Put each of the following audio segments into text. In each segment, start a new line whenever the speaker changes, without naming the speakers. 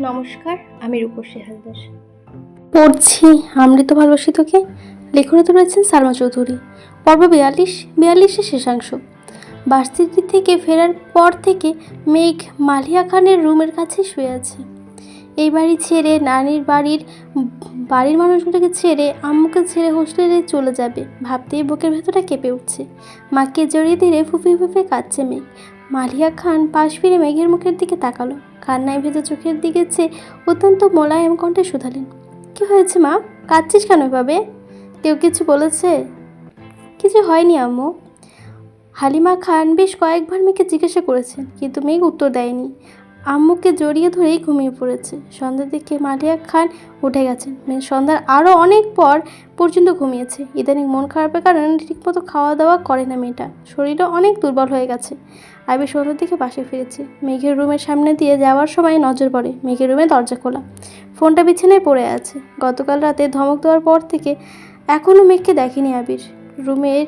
নমস্কার, আমি রূপসী হালদার।
পড়ছি আমৃত ভালোবাসি তোকে। লেখনে তো রয়েছেন সালমা চৌধুরী। পর্ব বিয়াল্লিশ, বিয়াল্লিশের শেষাংশ। ভার্সিটি থেকে ফেরার পর থেকে মেঘ মালিয়া খানের রুমের কাছে শুয়ে আছে। এই বাড়ি ছেড়ে নানির বাড়ির বাড়ির মানুষগুলোকে ছেড়ে আম্মুকে ছেড়ে হোস্টেলে চলে যাবে ভাবতেই বুকের ভেতরটা কেঁপে উঠছে। মাকে জড়িয়ে ধীরে ফুপিয়ে ফুপিয়ে কাঁদছে মেঘ। মালিয়া খান পাশ ফিরে মেঘের মুখের দিকে তাকালো। কান্নায় ভেজে চোখের দিকে চেয়ে অত্যন্ত মোলায়েম কণ্ঠে শুধালেন। কি হয়েছে মা? কাঁদছিস কেন এভাবে? কেউ কিছু বলেছে? কিছু হয়নি, আম্মু। হালিমা খান বেশ কয়েকবার মেয়েকে জিজ্ঞাসা করেছেন, কিন্তু মেয়েকে উত্তর দেয়নি। আম্মুকে জড়িয়ে ধরেই ঘুমিয়ে পড়েছে। সন্ধ্যা দিকে মালিয়া খান উঠে গেছেন মেয়ে সন্ধ্যার আরও অনেক পর পর্যন্ত ঘুমিয়েছে। ইদানিং মন খারাপের কারণে ঠিকমতো খাওয়া দাওয়া করে না মেয়েটা। শরীরও অনেক দুর্বল হয়ে গেছে। আবির সন্ধ্যার দিকে পাশে ফিরেছে। মেঘের রুমের সামনে দিয়ে যাওয়ার সময় নজর পড়ে। মেঘের রুমে দরজা খোলা। ফোনটা বিছানায় পড়ে আছে। গতকাল রাতে ধমক দেওয়ার পর থেকে এখনও মেঘকে দেখেনি আবির। রুমের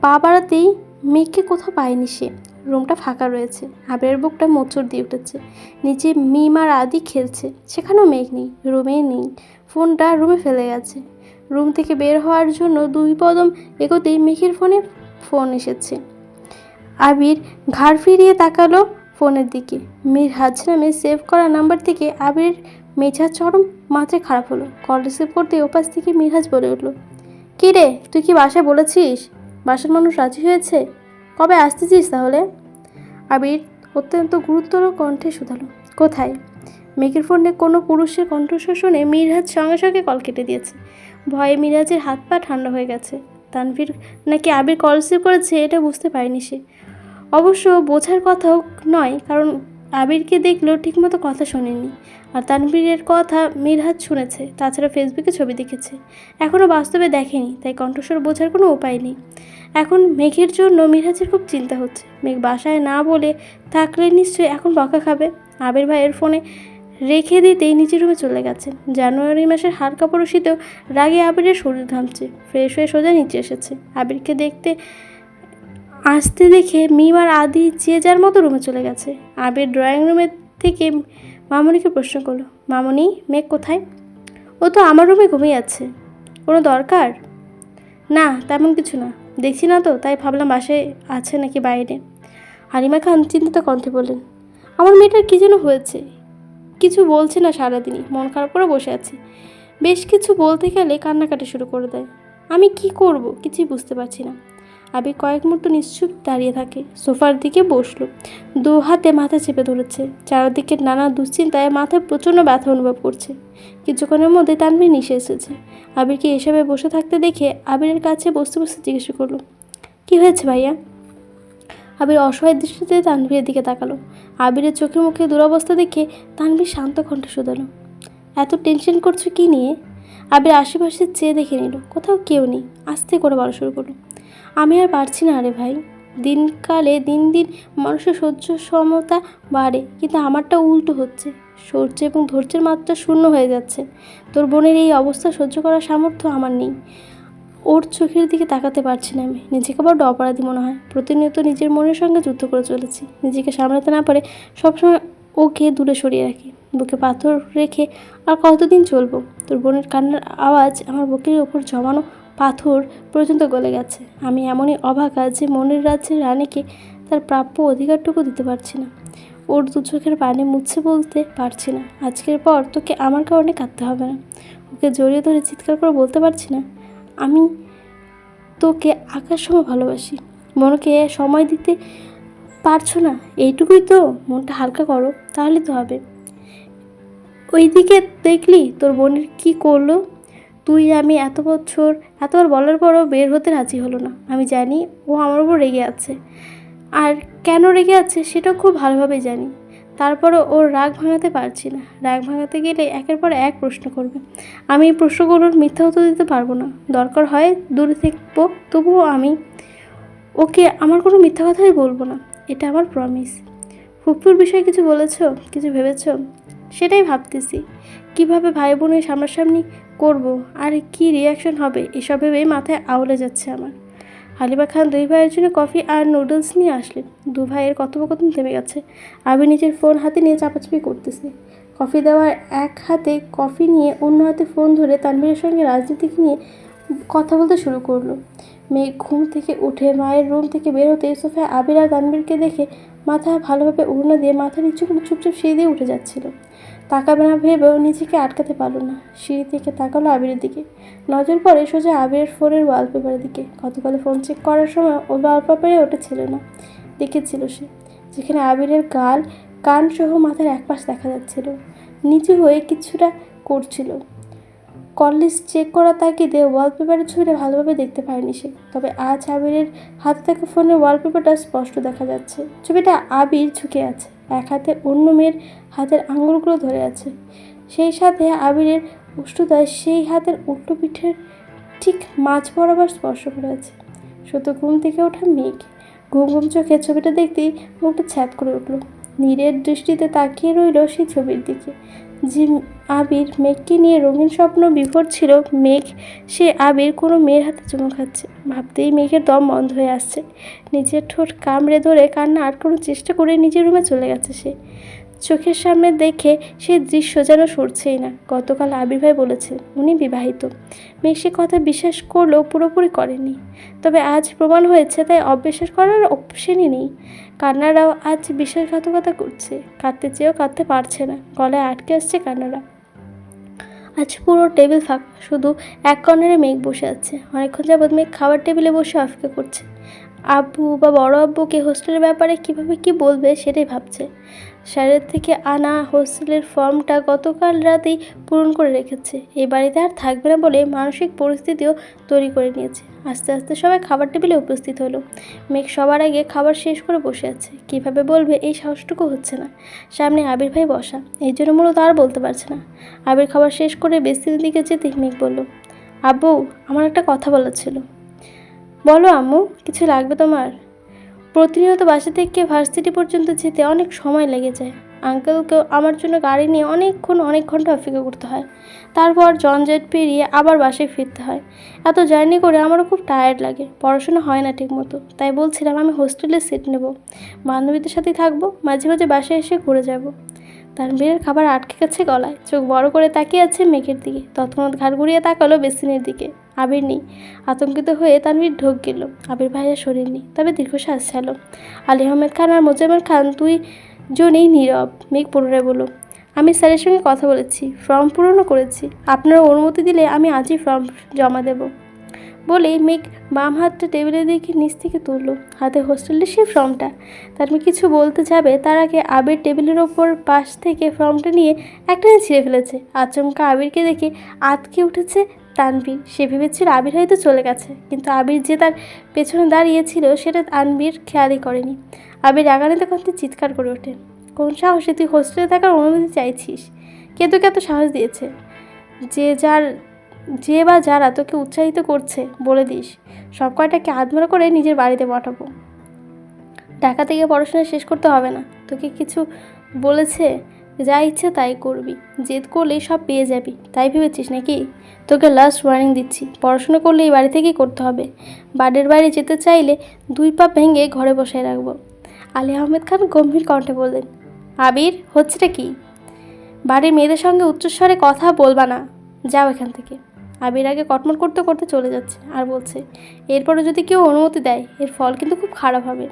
পা বাড়াতেই মেঘকে কোথাও পায়নি সে। রুমটা ফাঁকা রয়েছে। আবিরের বুকটা মোচড় দিয়ে উঠেছে। নিচে মিম আর আদি খেলছে। সেখানেও মেঘ নেই রুমেই নেই। ফোনটা রুমে ফেলে গেছে। রুম থেকে বের হওয়ার জন্য দুই কদম এগোতেই মেঘের ফোনে ফোন এসেছে। আবির ঘাড় ফিরিয়ে তাকালো ফোনের দিকে। মীর হাজ নামে সেভ করা নাম্বার থেকে আবির মেঝা চরম মাত্রায় খারাপ হলো। কল রিসিভ করতে ওপাশ থেকে মিরহাজ বলে উঠল কী রে তুই কি বাসায় বলেছিস? বাসার মানুষ রাজি হয়েছে? কবে আসতেছিস তাহলে? আবির অত্যন্ত গুরুতর কণ্ঠে শুধালো। কোথায়? মেঘের ফোনে কোনো পুরুষের কণ্ঠস্বর শুনে মিরহাজ সঙ্গে সঙ্গে কল কেটে দিয়েছে। ভয়ে মিরাজের হাত পা ঠান্ডা হয়ে গেছে। তানভীর নাকি আবির কল রিসিভ করেছে এটা বুঝতে পারেনি সে। অবশ্য বোঝার কথাও নয়, কারণ আবিরকে দেখলেও ঠিকমতো কথা শোনেনি। আর তানভীরের কথা মিরহাত শুনেছে, তাছাড়া ফেসবুকে ছবি দেখেছে। এখনও বাস্তবে দেখেনি, তাই কণ্ঠস্বর বোঝার কোনো উপায় নেই। এখন মেঘের জন্য মিরহাজের খুব চিন্তা হচ্ছে। মেঘ বাসায় না বলে থাকলে নিশ্চয়ই এখন বকা খাবে। আবির ভাইয়ের ফোনে রেখে দিতেই নিচের রুমে চলে গেছেন জানুয়ারি মাসের হালকা পরশিতেও রাগে আবিরের শরীর ঘামছে। ফ্রেশ হয়ে সোজা নিচে এসেছে। আবিরকে দেখতে আসতে দেখে মিম আর আদি যে যার মতো রুমে চলে গেছে। আবির ড্রয়িং রুমের থেকে মামনিকে প্রশ্ন করল, মামনি, মেঘ কোথায়? ও তো আমার রুমে ঘুমিয়ে আছে। কোনো দরকার? না, তেমন কিছু না। দেখছি না তো, তাই ভাবলাম বাসায় আছে নাকি বাইরে? হালিমা খান চিন্তিত কণ্ঠে বললেন, আমার মেয়েটার কী যেন হয়েছে? কিছু বলছে না সারাদিনই, মন খারাপ করে বসে আছে। বেশ কিছু বলতে গেলে কান্নাকাটি শুরু করে দেয়। আমি কি করব? কিছুই বুঝতে পারছি না। আবির কয়েক মুহূর্ত নিশ্চুপ দাঁড়িয়ে থাকে। সোফার দিকে বসল। দু হাতে মাথা চেপে ধরেছে। চারদিকে নানা দুশ্চিন্তায় মাথায় প্রচণ্ড ব্যথা অনুভব করছে। কিছুক্ষণের মধ্যে তানভীর নিশে এসেছে আবিরকে এসবে বসে থাকতে দেখে আবিরের কাছে বসতে বসতে জিজ্ঞেস করল, কি হয়েছে ভাইয়া? আবির অসহায় দৃষ্টিতে তানভীরের দিকে তাকালো। আবিরের চোখে মুখে দুরবস্থা দেখে তানভীর শান্ত কণ্ঠে শোধালো, এত টেনশন করছ কি নিয়ে? আবির আশেপাশে চেয়ে দেখে নিল, কোথাও কেউ নেই। আস্তে করে বলা শুরু করল আমি আর পারছি না আরে ভাই। দিনকালে দিন দিন মানুষের সহ্য সমতা বাড়ে, কিন্তু আমারটা উল্টো হচ্ছে। সহ্য এবং ধৈর্যের মাত্রা শূন্য হয়ে যাচ্ছে। তোর বোনের এই অবস্থা সহ্য করার সামর্থ্য আমার নেই। ওর চোখের দিকে তাকাতে পারছি না আমি। নিজেকে বড্ড অপরাধী মনে হয়। প্রতিনিয়ত নিজের মনের সঙ্গে যুদ্ধ করে চলেছি। নিজেকে সামলাতে না পারে সবসময় ওকে দূরে সরিয়ে রাখি। বুকে পাথর রেখে আর কতদিন চলবো? তোর বোনের কান্নার আওয়াজ আমার বুকের ওপর জমানো পাথর পর্যন্ত গলে গেছে। আমি এমনই অভাগা যে মনের রাজ্যের রানীকে তার প্রাপ্য অধিকারটুকু দিতে পারছি না। ওর দু চোখের পানি মুছে বলতে পারছি না। আজকের পর তোকে আমার কারণে কাঁদতে হবে না। ওকে জড়িয়ে ধরে চিৎকার করে বলতে পারছি না। আমি তোকে আকাশ সময় ভালোবাসি। মনকে সময় দিতে পারছ না? এইটুকুই তো? মনটা হালকা করো, তাহলে তো হবে। ওইদিকে দেখলি তোর বোনের কি করল? তুই, আমি এত বছর, এতবার বলার পরও বের হতে রাজি হলো না। আমি জানি ও আমার উপর রেগে আছে। আর কেন রেগে আছে সেটাও খুব ভালোভাবে জানি। তারপরও ওর রাগ ভাঙাতে পারছি না। রাগ ভাঙাতে গেলে একের পর এক প্রশ্ন করবে। আমি এই প্রশ্নগুলোর মিথ্যা উত্তর দিতে পারব না। দরকার হয় দূরে থাকব, তবুও আমি ওকে আমার কোনো মিথ্যা কথাই বলব না। এটা আমার প্রমিস ফুপুর বিষয়ে কিছু বলেছ? কিছু ভেবেছ? সেটাই ভাবতেছি। কীভাবে ভাই বোনের সামনাসামনি করব? আর কি রিয়াকশন হবে? এসব ভেবেই মাথায় আউলে যাচ্ছে আমার। হালিমা খান দুই ভাইয়ের জন্য কফি আর নুডলস নিয়ে আসলেন। দু ভাইয়ের কথোপকথন থেমে গেছে। আমি নিজের ফোন হাতে নিয়ে চাপাচাপি করতেছি। কফি দেওয়ার এক হাতে কফি নিয়ে অন্য হাতে ফোন ধরে তানভীরের সঙ্গে রাজনীতিকে নিয়ে কথা বলতে শুরু করল। মেয়ে ঘুম থেকে উঠে মায়ের রুম থেকে বের হতে সোফায় আবির আর তানবীরকে দেখে মাথা ভালোভাবে উড়না দিয়ে মাথা নিচু করে চুপচাপ সিঁড়ি দিয়ে উঠে যাচ্ছিল। তাকাবে না ভেবেও নিজেকে আটকাতে পারল না। সিঁড়ি থেকে তাকালো আবিরের দিকে। নজর পড়ে সোজা আবিরের ফোনের ওয়ালপেপারের দিকে। গতকালে ফোন চেক করার সময় ওই ওয়ালপেপারে ওটা ছিল না। দেখেছিল সে, যেখানে আবিরের গাল কান সহ মাথার একপাশ দেখা যাচ্ছিল। নিচু হয়ে কিছুটা করছিল। কল লিস্ট চেক করা তাগিদে ওয়ালপেপারের ছবিটা ভালোভাবে দেখতে পায়নি সে। তবে আজ আবিরের হাতে থাকা ফোনের ওয়ালপেপারটা স্পষ্ট দেখা যাচ্ছে। ছবিটা আবির ঝুঁকে আছে। এক হাতে অন্য মেয়ের হাতের আঙুলগুলো ধরে আছে। সেই সাথে আবিরের উষ্ণতায় সেই হাতের উল্টো পিঠের ঠিক মাছ বরাবর স্পর্শ করে আছে। সত্য ঘুম থেকে ওঠা মেঘ ঘুম ঘুম চোখে ছবিটা দেখতেই মুখটা ছ্যাদ করে উঠল। নীরের দৃষ্টিতে তাকিয়ে রইল সেই ছবির দিকে। যে আবির মেঘকে নিয়ে রঙিন স্বপ্ন বিভোর ছিল, মেঘ সে আবির কোনো মেয়ের হাতে চুমু খাচ্ছে। ভাবতেই মেঘের দম বন্ধ হয়ে আসছে। নিজের ঠোঁট কামড়ে ধরে কান্না আটকানোর চেষ্টা করে নিজের রুমে চলে গেছে সে। চোখের সামনে দেখে সেই দৃশ্য যেন সরছেই না। গতকাল আবির ভাই বলেছে, উনি বিবাহিত। মেঘ সে কথা বিশ্বাস করলেও পুরোপুরি করেনি। তবে আজ প্রমাণ হয়েছে, তাই অবিশ্বাস করার অপশনই নেই। কান্নারাও আজ বিশ্বাসঘাতকতা করছে। কাঁদতে চেয়েও কাঁদতে পারছে না। গলায় আটকে আসছে কান্নারা। আজ পুরো টেবিল ফাঁকা। শুধু এক কর্নারে মেঘ বসে আছে। অনেকক্ষণ যাবৎ মেঘ খাবার টেবিলে বসে অপেক্ষা করছে। আব্বু বা বড় আব্বুকে হোস্টেলের ব্যাপারে কীভাবে কি বলবে সেটাই ভাবছে। স্যারের থেকে আনা হোস্টেলের ফর্মটা গতকাল রাতেই পূরণ করে রেখেছে। এই বাড়িতে আর থাকবে না বলে মানসিক পরিস্থিতিও তৈরি করে নিয়েছে। আস্তে আস্তে সবাই খাবার টেবিলে উপস্থিত হলো। মেঘ সবার আগে খাবার শেষ করে বসে আছে। কীভাবে বলবে এই সাহসটুকু হচ্ছে না। সামনে আবির ভাই বসা। এই জন্য মূলত আর বলতে পারছে না। আবির খাবার শেষ করে বেসিনের দিকে যেতে মেঘ বলল, আব্বু, আমার একটা কথা বলার ছিল। বলো আম্মু, কিছু লাগবে তোমার? প্রতিনিয়ত বাসা থেকে ভার্সিটি পর্যন্ত যেতে অনেক সময় লেগে যায়। আঙ্কেলকেও আমার জন্য গাড়ি নিয়ে অনেকক্ষণ, অনেক ঘণ্টা অপেক্ষা করতে হয়। তারপর জঞ্জট পেরিয়ে আবার বাসায় ফিরতে হয়। এত জার্নি করে আমারও খুব টায়ার্ড লাগে। পড়াশোনা হয় না ঠিকমতো। তাই বলছিলাম, আমি হোস্টেলে সিট নেব। বান্ধবীদের সাথেই থাকব। মাঝে মাঝে বাসায় এসে ঘুরে যাব। তানভীরের খাবার আটকে গেছে গলায়। চোখ বড় করে তাকিয়ে আছে মেঘের দিকে। তৎক্ষণাৎ ঘাড় ঘুরিয়ে তাকালো বেসিনের দিকে। আবির নেই। আতঙ্কিত হয়ে তানভীর ঢোক গেল। আবির ভাইয়া নেই, তবে দীর্ঘশ্বাস ছিল আলী আহমেদ খান আর মোজাম্মেল খান দুই জনেই নীরব। মেঘ পুনরায় বলল, আমি স্যারের সঙ্গে কথা বলেছি, ফর্ম পূরণও করেছি। আপনারা অনুমতি দিলে আমি আজই ফর্ম জমা দেব। বলেই মেঘ বাম হাতটা টেবিলের দিকে নিচ থেকে তুলল। হাতে হোস্টেলের সেই ফর্মটা। তার মেয়ে কিছু বলতে যাবে, তার আগে আবির টেবিলের ওপর পাশ থেকে ফর্মটা নিয়ে একটানে ছিঁড়ে ফেলেছে। আচমকা আবিরকে দেখে আতকে উঠেছে তানবীর সে ভেবেছিল আবির হয়তো চলে গেছে, কিন্তু আবির যে তার পেছনে দাঁড়িয়েছিল সেটা তানবীর খেয়ালই করেনি। আবির রাগানিতে কণ্ঠে চিৎকার করে ওঠে, কোন সাহসে তুই হোস্টেলে থাকার অনুমতি চাইছিস? কে তোকে এত সাহস দিয়েছে? যে যার যে বা যারা তোকে উৎসাহিত করছে, বলে দিস। সব কয়টাকে আদমরা করে নিজের বাড়িতে পাঠাবো। ঢাকা থেকে পড়াশোনা শেষ করতে হবে না। তোকে কিছু বলেছে, যা ইচ্ছে তাই করবি। জেদ করলেই সব পেয়ে যাবি, তাই ভেবেছিস নাকি? তোকে লাস্ট ওয়ার্নিং দিচ্ছি, পড়াশোনা করলে এই বাড়ি থেকেই করতে হবে। বাড়ির বাইরে যেতে চাইলে দুই পা ভেঙে ঘরে বসায় রাখব। আলী আহমেদ খান গম্ভীর কণ্ঠে বললেন, আবির, হচ্ছেটা কি? বাড়ির মেয়েদের সঙ্গে উচ্চস্বরে কথা বলবা না। যাও এখান থেকে। আবির আগে কটমট করতে করতে চলে যাচ্ছে আর বলছে এরপরে যদি কেউ অনুমতি দেয়, এর ফল কিন্তু খুব খারাপ হবে।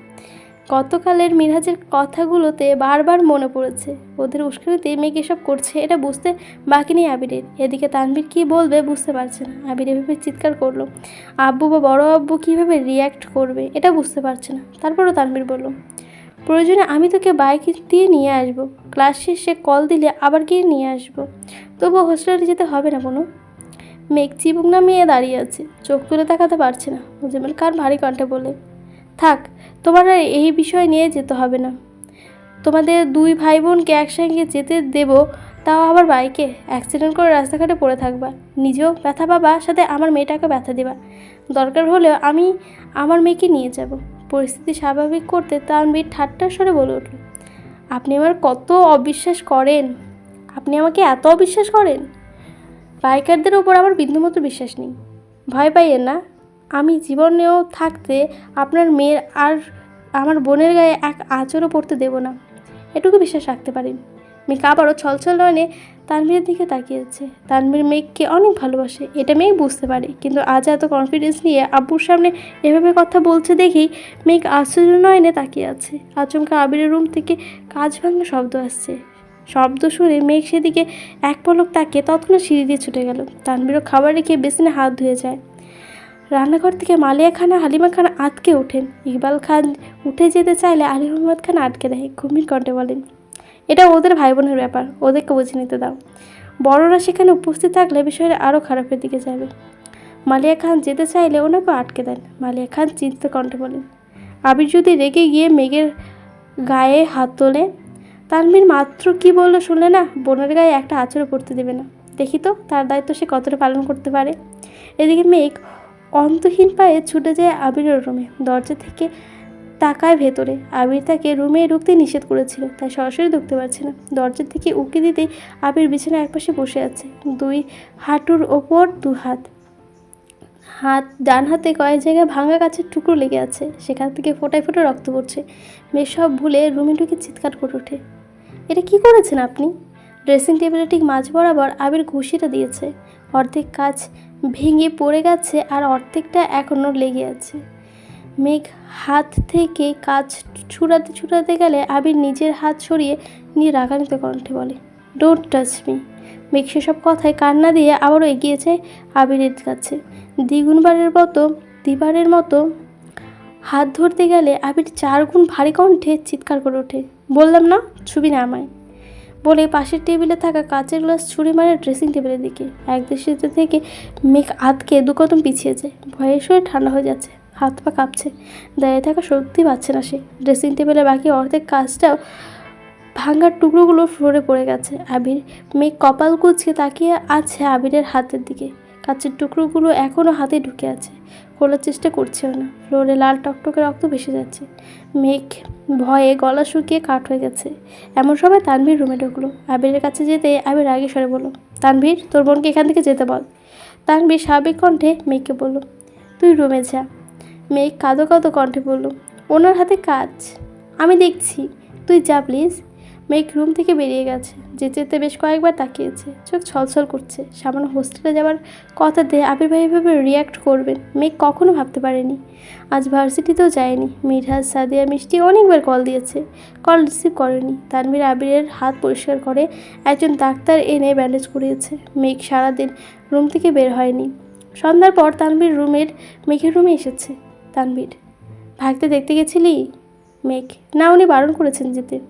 গতকালের মিরাজের কথাগুলোতে বারবার মনে পড়েছে, ওদের উস্কানিতে মেঘ এসব করছে এটা বুঝতে বাকি নেই আবিরের। এদিকে তানভীর কী বলবে বুঝতে পারছে না। আবির এভাবে চিৎকার করল, আব্বু বা বড় আব্বু কীভাবে রিয়্যাক্ট করবে এটা বুঝতে পারছে না। তারপরও তানভীর বলল, প্রয়োজনে আমি তোকে বাইক দিয়ে নিয়ে আসব। ক্লাস শেষে কল দিলে আবার গিয়ে নিয়ে আসব। তবুও হোস্টেলে যেতে হবে না কোনো মেঘ চিবুক না মেয়ে দাঁড়িয়ে আছে। চোখ তুলে তাকাতে পারছে না। মুজাম্মেল খান ভারী কণ্ঠে বলে থাক, তোমার এই বিষয় নিয়ে যেতে হবে না। তোমাদের দুই ভাই বোনকে একসঙ্গে যেতে দেব, তাও আবার বাইকে? অ্যাক্সিডেন্ট করে রাস্তাঘাটে পড়ে থাকবা। নিজেও ব্যথা পাবা, সাথে আমার মেয়েটাকে ব্যথা দেবা। দরকার হলেও আমি আমার মেয়েকে নিয়ে যাব। পরিস্থিতি স্বাভাবিক করতে তার মেয়ে ঠাট্টার স্বরে বলে উঠল, আপনি আমার কত অবিশ্বাস করেন? আপনি আমাকে এত অবিশ্বাস করেন? বাইকারদের ওপর আমার বিন্দুমতো বিশ্বাস নেই। ভয় পাইয়েন না। আমি জীবনেও থাকতে আপনার মেয়ের আর আমার বোনের গায়ে এক আঁচড়ও পড়তে দেব না। এটুকু বিশ্বাস রাখতে পারেন। মেঘ আবারও ছলছল নয়নে তানভীরের দিকে তাকিয়েছে। তানভীর মেঘকে অনেক ভালোবাসে, এটা মেঘ বুঝতে পারে। কিন্তু আজ এত কনফিডেন্স নিয়ে আব্বুর সামনে এভাবে কথা বলছে দেখেই মেঘ আশ্চর্য নয়নে তাকিয়ে আছে। আচমকা আবিরের রুম থেকে কাজ ভাঙা শব্দ আসছে। শব্দ শুনে মেঘ সেদিকে এক পলক তাকিয়ে তৎক্ষণাৎ সিঁড়ি দিয়ে ছুটে গেল। তানভীরও খাবার রেখে বেসিনে হাত ধুয়ে যায়। রান্নাঘর থেকে মালিয়া খান হালিমা খান আটকে ওঠেন। ইকবাল খান উঠে যেতে চাইলে আলী মোহাম্মদ খান আটকে দেয়, গম্ভীর কণ্ঠে বলেন, এটা ওদের ভাই বোনের ব্যাপার, ওদেরকে বুঝে নিতে দাও। বড়রা সেখানে উপস্থিত থাকলে বিষয়টা আরও খারাপের দিকে যাবে। মালিয়া খান যেতে চাইলে ওনাকে আটকে দেন। মালিয়া খান চিন্তিত কণ্ঠে বলেন, আবির যদি রেগে গিয়ে মেঘের গায়ে হাত তোলে তানভীর মাত্র কি বলল শুনলে না? বোনের গায়ে একটা আচরও পড়তে দেবে না। দেখি তো, তার দায়িত্ব সে কতটা পালন করতে পারে? এদিকে মেঘ অন্তহীন পায়ে ছুটে যায় আবিরের রুমে। দরজা থেকে তাকায় ভেতরে। আবির তাকে রুমে ঢুকতে নিষেধ করেছিল, তাই সরাসরি ঢুকতে পারছে না। দরজার থেকে উঁকি দিতেই আবির বিছানায় একপাশে বসে আছে। দুই হাঁটুর ওপর দু হাত। হাত, ডান হাতে কয়েক জায়গায় ভাঙা গাছের টুকরো লেগে আছে। সেখান থেকে ফোটায় ফোটা রক্ত পড়ছে। মেয়ে সব ভুলে রুমে ঢুকে চিৎকার করে ওঠে। এটা কি করেছেন আপনি? ড্রেসিং টেবিলে ঠিক মাঝ বরাবর আবির ঘুষিটা দিয়েছে। অর্ধেক কাজ ভেঙে পড়ে গেছে আর অর্ধেকটা এখনও লেগে আছে। মেঘ হাত থেকে কাজ ছুড়াতে ছুড়াতে গেলে আবির নিজের হাত সরিয়ে নিয়ে রাগান্বিত কণ্ঠে বলে ডোন্ট টাচ মি মেঘ সেসব কথায় কান্না দিয়ে আবারও এগিয়েছে আবিরের কাছে। দ্বিগুণবারের মতো দিবারের মতো হাত ধরতে গেলে আবির চার গুণ ভারী কণ্ঠে চিৎকার করে ওঠে। বললাম, না, ছবি না আমায়। বলে পাশের টেবিলে থাকা কাঁচের গ্লাস ছুরি মারে ড্রেসিং টেবিলের দিকে। এক দৃষ্টিতে থেকে মেঘ আতকে দু কদম পিছিয়ে যায়। ভয়ে শরীর ঠান্ডা হয়ে যাচ্ছে, হাত পা কাঁপছে। দাঁড়িয়ে থাকা সত্যি পাচ্ছে না সে। ড্রেসিং টেবিলে বাকি অর্ধেক কাজটাও ভাঙার টুকরোগুলো ফ্লোরে পড়ে গেছে। আবির, মেঘ কপাল কুচকে তাকিয়ে আছে আবিরের হাতের দিকে। কাচের টুকরোগুলো এখনও হাতে ঢুকে আছে। খোলার চেষ্টা করছেও না। ফ্লোরে লাল টকটকে রক্ত ভেসে যাচ্ছে। মেঘ ভয়ে গলা শুকিয়ে কাঠ হয়ে গেছে। এমন সময় তানভীর রুমে ঢুকলো। আবিরের কাছে যেতে আবির আগে সরে বলল, তানভীর, তোর বোনকে এখান থেকে যেতে বল। তানভীর স্বাভাবিক কণ্ঠে মেঘকে বলল, তুই রুমে যা। মেঘ কাঁদো কাঁদো কণ্ঠে বলল, ওনার হাতে কাজ। আমি দেখছি। তুই যা, প্লিজ। মেঘ রুম থেকে বেরিয়ে গেছে। যেতে যেতে বেশ কয়েকবার তাকিয়েছে। চোখ ছলছল করছে। সামান্য হোস্টেলে যাওয়ার কথাতে আবির ভাই এভাবে রিয়াক্ট করবেন। মেঘ কখনো ভাবতে পারেনি। আজ ভার্সিটিতেও যায়নি। মিরহাজ সাদিয়া, মিষ্টি অনেকবার কল দিয়েছে। কল রিসিভ করেনি। তানভীর আবিরের হাত পরিষ্কার করে একজন ডাক্তার এনে ব্যান্ডেজ করিয়েছে। মেঘ সারাদিন রুম থেকে বের হয়নি। সন্ধ্যার পর তানভীর রুমের, মেঘের রুমে এসেছে। তানভীর, ভাগতে দেখতে গেছিলি? মেঘ, না উনি বারণ করেছেন যেতে।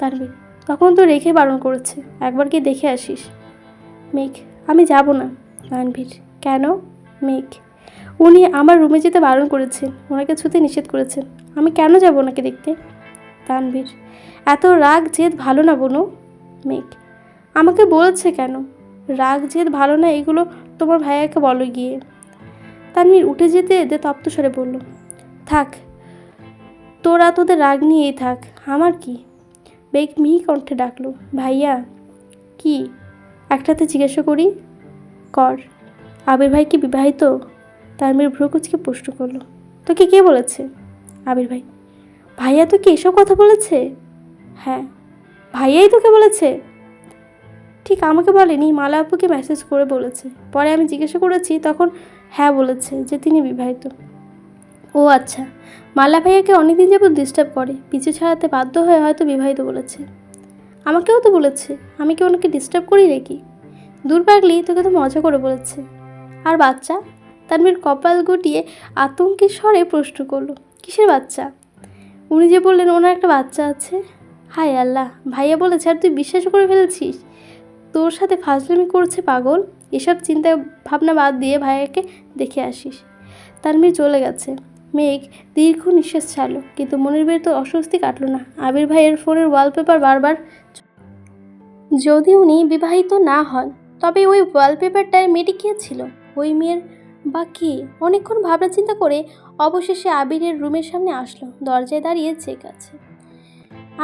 তানভীর। তখন তো রেখে বারণ করেছে, একবার কি দেখে আসিস। মেঘ, আমি যাব না। তানভীর, কেন? মেঘ, উনি আমার রুমে যেতে বারণ করেছেন, ওনাকে ছুতে নিষেধ করেছেন। আমি কেন যাব ওনাকে দেখতে? তানভীর, এত রাগ, জেদ ভালো না বনু। মেঘ, আমাকে বলেছে কেন? রাগ, জেদ ভালো না, এগুলো তোমার ভাইয়াকে বলো গিয়ে। তানভীর উঠে যেতে যেতে তপ্ত স্বরে বলল, থাক, তোরা তোদের রাগ নিয়েই থাক, আমার কি? বেগ মিহি কণ্ঠে ডাকলো, ভাইয়া, কি? একটাতে জিজ্ঞাসা করি? কর। আবির ভাই কি বিবাহিত? তানভীর ভ্রুকুচকে প্রশ্ন করল, তোকে কে বলেছে? আবির ভাই। ভাইয়া তো কি এসব কথা বলেছে? হ্যাঁ। ভাইয়াই তোকে বলেছে? ঠিক, আমাকে বলেনি। মালা আপুকে মেসেজ করে বলেছে। পরে আমি জিজ্ঞাসা করেছি, তখন হ্যাঁ বলেছে যে তিনি বিবাহিত। ও আচ্ছা মালা ভাইয়াকে অনেকদিন যাবত ডিস্টার্ব করে, পিছু ছাড়াতে বাধ্য হয়ে হয়তো বিবাহিত বলেছে। আমাকেও তো বলেছে, আমি কি ওনাকে ডিস্টার্ব করি নাকি? দূর পাগলি, তোকে তো মজা করে বলেছে। আর বাচ্চা? তানভীর কপাল গুটিয়ে আতঙ্কের স্বরে প্রশ্ন করল, কিসের বাচ্চা? উনি যে বললেন ওনার একটা বাচ্চা আছে। হায় আল্লাহ, ভাইয়া বলেছে আর তুই বিশ্বাস করে ফেলেছিস? তোর সাথে ফাজলামি করছে পাগল? এসব চিন্তা ভাবনা বাদ দিয়ে ভাইয়াকে দেখে আসিস। তানভীর চলে গেছে। মেঘ দীর্ঘ নিঃশ্বাস ছাড়ল, কিন্তু মনের তো অস্বস্তি কাটলো না। আবির ভাইয়ের ফোনের ওয়ালপেপার বারবার যদি উনি বিবাহিত না হন, তবে ওই ওয়ালপেপারটায় মেয়েটি কে ছিল? ওই মেয়ের বা কে? অনেকক্ষণ ভাবনা চিন্তা করে অবশেষে আবিরের রুমের সামনে আসলো। দরজায় দাঁড়িয়ে চেক আছে।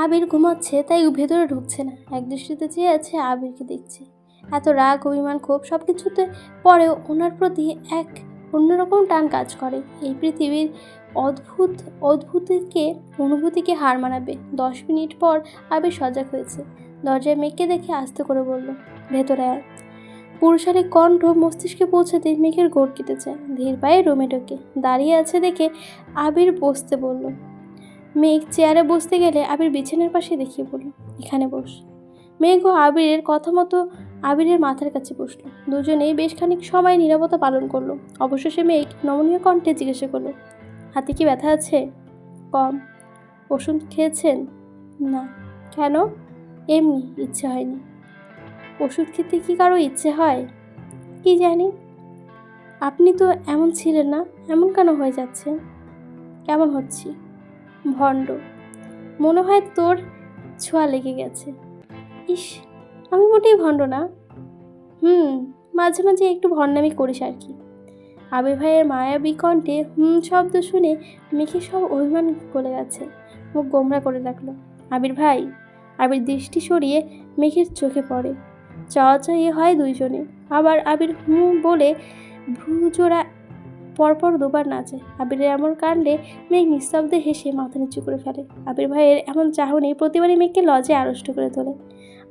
আবির ঘুমাচ্ছে, তাই ভেতরে ঢুকছে না। এক দৃষ্টিতে চেয়ে আছে আবিরকে দেখছে। এত রাগ, অভিমান, ক্ষোভ সব কিছুতে পরেও ওনার প্রতি এক অন্যরকম টান কাজ করে। এই পৃথিবীর অদ্ভুত, অদ্ভুতকে, অনুভূতিকে হার মানাবে। দশ মিনিট পর আবির সজাগ হয়েছে। দরজায় মেঘকে দেখে আস্তে করে বলল, ভেতরে আয়। পুরুষালী কণ্ঠ মস্তিষ্কে পৌঁছাতে মেঘের গোড় কেটে যায় ধীর পায়ে রুমে ঢোকে। দাঁড়িয়ে আছে দেখে আবির বসতে বলল। মেঘ চেয়ারে বসতে গেলে আবির বিছানার পাশে দেখিয়ে বলল, এখানে বস। মেঘ ও আবিরের কথা মতো আবিরের মাথার কাছে বসল। দুজনেই বেশ খানিক সময় নীরবতা পালন করল। অবশেষে মেঘ নমনীয় কণ্ঠে জিজ্ঞাসা করল, হাতে কি ব্যথা আছে? কম। ওষুধ খেয়েছেন? না। কেন? এমনি, ইচ্ছে হয়নি। ওষুধ খেতে কি কারও ইচ্ছে হয়? কি জানি? আপনি তো এমন ছিলেন না, এমন কেন হয়ে যাচ্ছে? কেমন হচ্ছি? ভণ্ড। মনে হয় তোর ছোঁয়া লেগে গেছে। ইস আমি মোটেই ভণ্ড না। হুম, মাঝে মাঝে একটু ভণ্ডামি করিস আর কি। আবির ভাইয়ের মায়াবী কণ্ঠে হুম শব্দ শুনে মেঘে সব অভিমান গলে গেছে। মুখ গোমরা করে রাখল। আবির ভাই, আবির দৃষ্টি সরিয়ে মেঘের চোখে পড়ে। চাওয়া হয় দুইজনে। আবার আবির হুম বলে ভ্রুজোড়া পরপর দুবার নাচে। আবিরের এমন কাণ্ডে মেঘ নিস্তব্ধে হেসে মাথা নিচু করে ফেলে। আবির ভাইয়ের এমন চাহনি প্রতিবারই মেঘকে লজে আড়ষ্ট করে তোলে।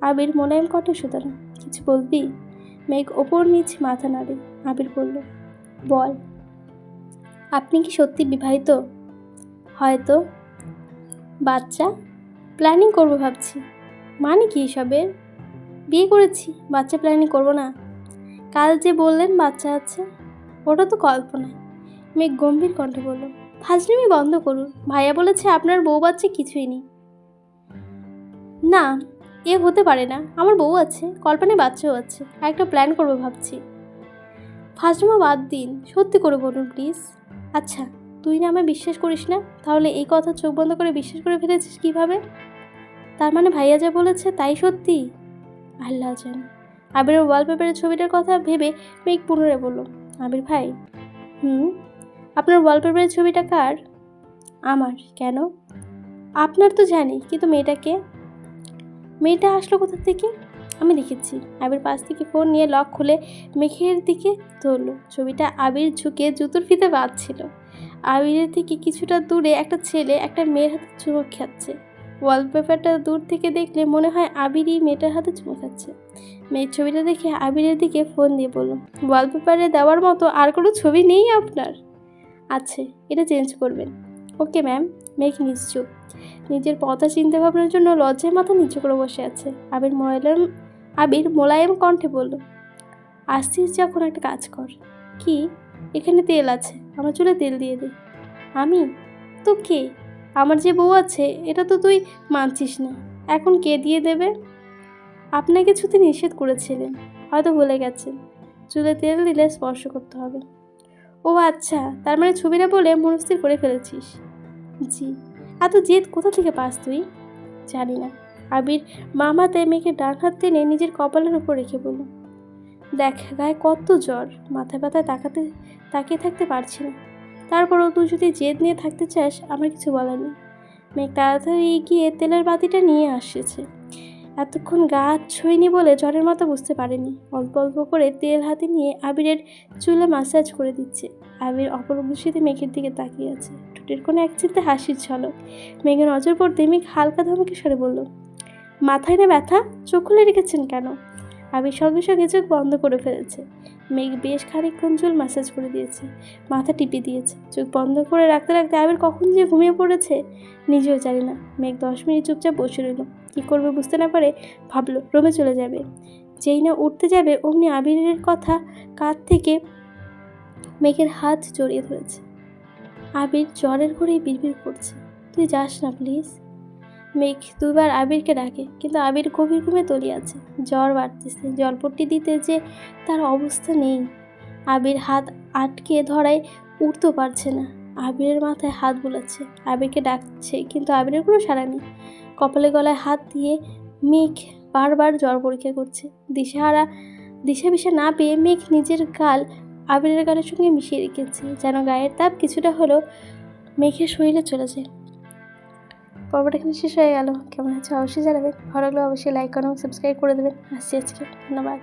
আবির মোলায়েম কণ্ঠে সুতরাং, কিছু বলবি? মেঘ ওপর নিচ মাথা নাড়ে। আবির বলল, বল। আপনি কি সত্যি বিবাহিত? হয়তো। বাচ্চা? প্ল্যানিং করব ভাবছি। মানে কি এসবের? বিয়ে করেছি, বাচ্চা প্ল্যানিং করব না। কাল যে বললেন বাচ্চা আছে, ওটা তো কল্পনায়। মেঘ গম্ভীর কণ্ঠে বলল, ফাজলিমি বন্ধ করুন। ভাইয়া বলেছে আপনার বউ বাচ্চা কিছুই নেই। না এ হতে পারে না। আমার বউ আছে কল্পনায় বাচ্চাও আছে। একটা প্ল্যান করব ভাবছি। ফাজলিমা বাদ দিন। সত্যি করে বলুন প্লিজ আচ্ছা তুই না আমায় বিশ্বাস করিস না? তাহলে এই কথা চোখ বন্ধ করে বিশ্বাস করে ফেলেছিস কীভাবে? তার মানে ভাইয়া যা বলেছে তাই সত্যি? আল্লাহ জান। আবিরের ওয়ালপেপারের ছবিটার কথা ভেবে মেঘ পুনরায় বলল, আবির ভাই, হুম? আপনার ওয়ালপেপারের ছবিটা কার? আমার, কেন? আপনার তো জানি, কিন্তু মেয়েটাকে মেয়েটা আসলো কোথা থেকে? আমি দেখেছি। আবির পাশ থেকে ফোন নিয়ে লক খুলে মেঘের দিকে ধরলো। ছবিটা আবির ঝুঁকে জুতোর ফিতে বাঁধছিল। আবিরের থেকে কিছুটা দূরে একটা ছেলে একটা মেয়ের হাতে চুমো খাচ্ছে। ওয়ালপেপারটা দূর থেকে দেখলে মনে হয় আবিরই মেয়েটার হাতে চুমো খাচ্ছে। মেয়ের ছবিটা দেখে আবিরের দিকে ফোন দিয়ে বলল, ওয়ালপেপারে দেওয়ার মতো আর কোনো ছবি নেই আপনার? আছে, এটা চেঞ্জ করবেন। ওকে, ম্যাম, মেঘ নিশ্চুপ। নিজের পথা চিন্তা ভাবনার জন্য লজ্জায় মাথা নিচু করে বসে আছে। আবির মোলায়েম আবির মোলায়েম কণ্ঠে বলল, আসছিস যখন একটা কাজ কর। কি? এখানে তেল আছে, আমার চুলে তেল দিয়ে দে। আমি? তো কে? আমার যে বউ আছে, এটা তো তুই মানছিস না। এখন কে দিয়ে দেবে? আপনাকে ছুতে নিষেধ করেছিলেন, হয়তো ভুলে গেছেন। চুলে তেল দিলে স্পর্শ করতে হবে। ও আচ্ছা তার মানে ছবিটা বলে মনস্থির করে ফেলেছিস? জি। এত জেদ কোথা থেকে পাস তুই? জানি না। আবির মামা তাই মেয়েকে ডান হাত টেনে নিজের কপালের উপর রেখে বলল, দেখ, গায়ে কত জ্বর মাথা ব্যথায় তাকাতে, তাকিয়ে থাকতে পারছি না। তারপরও তুই যদি জেদ নিয়ে থাকতে চাস, আমার কিছু বলার নেই। মেয়ে তাড়াতাড়ি গিয়ে তেলের বাতিটা নিয়ে আসছে। এতক্ষণ গা ছুঁয়নি বলে জ্বরের মতো বুঝতে পারেনি। অল্প অল্প করে তেল হাতে নিয়ে আবিরের চুলে মাসাজ করে দিচ্ছে। আবির অপরূপ দৃষ্টিতে মেঘের দিকে তাকিয়ে আছে। ঠোঁটের কোনো এক চিন্তে হাসির ঝলক। মেঘের নজর পড়তে মেঘ হালকা ধমকে সরে বলল, মাথায় না ব্যথা? চোখ খুলে রেখেছেন কেন? আবির সঙ্গে সঙ্গে চোখ বন্ধ করে ফেলেছে। মেঘ বেশ খানিকক্ষণ চুল মাসাজ করে দিয়েছে। মাথা টিপে দিয়েছে। চোখ বন্ধ করে রাখতে রাখতে আবির কখন যে ঘুমিয়ে পড়েছে নিজেও জানি না। মেঘ দশ মিনিট চুপচাপ বসে রইল। কী করবে বুঝতে না পারে ভাবলো, রুমে চলে যাবে। যেই না উঠতে যাবে, অমনি আবিরের কথা কাঁধ থেকে মেঘের হাত জড়িয়ে ধরেছে। আবির জ্বরের ঘরেই বিড়বিড় করছে, তুই যাস না, প্লিজ। মেঘ দুবার আবিরকে ডাকে, কিন্তু আবির গভীর ঘুমে তলিয়ে আছে। জ্বর বাড়তেছে, জলপট্টি দিতে যে তার অবস্থা নেই। আবির হাত আটকে ধরায় উঠতেও পারছে না। আবিরের মাথায় হাত বুলাচ্ছে, আবিরকে ডাকছে, কিন্তু আবিরের কোনো সাড়া নেই। কপালে গলায় হাত দিয়ে মেঘ বারবার জ্বর পরীক্ষা করছে। দিশাহারা দিশা বিশা না পেয়ে মেঘ নিজের গাল আবিরের গালের সঙ্গে মিশিয়ে রেখেছে, যেন গায়ের তাপ কিছুটা হলেও মেঘের শরীরে চলে যায় পর্বটা এখানে শেষ হয়ে গেল। কেমন আছে অবশ্যই জানাবেন। ভালো লাগলে অবশ্যই লাইক করুন সাবস্ক্রাইব করে দেবেন। আসছি আজকে। ধন্যবাদ।